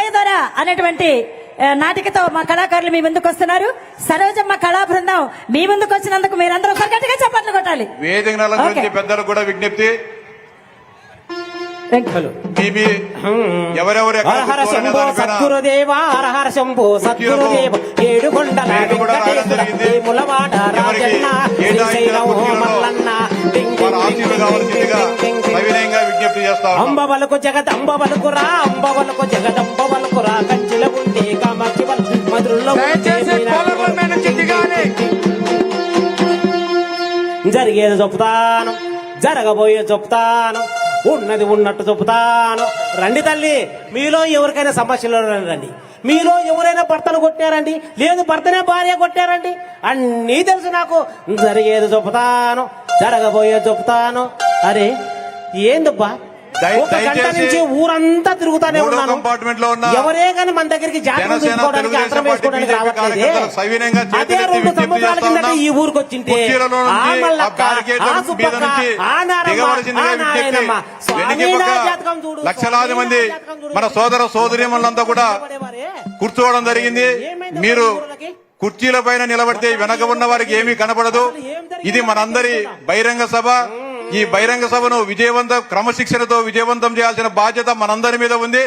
బోయదొర అనేటువంటి నాటికతో మా కళాకారులు మీ ముందుకు వస్తున్నారు. సరోజమ్మ కళా బృందం మీ ముందుకు వచ్చినందుకు మీరందరూ ఒకరు గట్టిగా చప్పట్లు కొట్టాలి. వేదిక కూడా విజ్ఞప్తి. హరహర శంభో సద్గురుదేవ శంభో సద్గురుదేవ. ములవాడ రాజన్న శ్రీశైలం మల్లన్న చేస్తా ఉన్నాం అంబవలకు వలకురా అంబవలకు జగదంబ వలకురా కంచిల ఉంటే కామాక్షి మధురలో. జరిగేది చెప్తాను జరగబోయే చెప్తాను ఉన్నది ఉన్నట్టు చెప్తాను రండి తల్లి మీలో ఎవరికైనా సమస్యలు రండి. మీలో ఎవరైనా భర్తను కొట్టారండి లేదు భర్తనే భార్య కొట్టారండి అన్నీ తెలుసు నాకు. జరిగేది చెప్తాను జరగబోయే చెప్తాను అరే ఏందబ్బా? ఒక గంట నుంచి ఊరంతా తిరుగుతానే ఉన్నాను. compartment లో ఉన్న ఎవరే కానీ మన దగ్గరికి చూసుకోవడానికి అర్థం వేసుకోవడానికి రావట్లేదే. అదే రెండు సంవత్సరాల ఉన్నాం. ఈ ఊరికి వచ్చింటే ఆ మల్లక్క, ఆ సుబ్బక్క, ఆ నారమ్మ, ఆ నాయనమ్మ, జాతకం చూడు, లక్షలాది మంది. మన సోదర సోదరిమణులంతా కూడా. కూర్చోవడం జరిగింది. మీరు? కుర్చీల పైన నిలబడితే వెనక ఉన్న వారికి ఏమీ కనపడదు. ఇది మనందరి బహిరంగ సభ. ఈ బహిరంగ సభను విజయవంతం క్రమశిక్షణతో విజయవంతం చేయాల్సిన బాధ్యత మనందరి మీద ఉంది.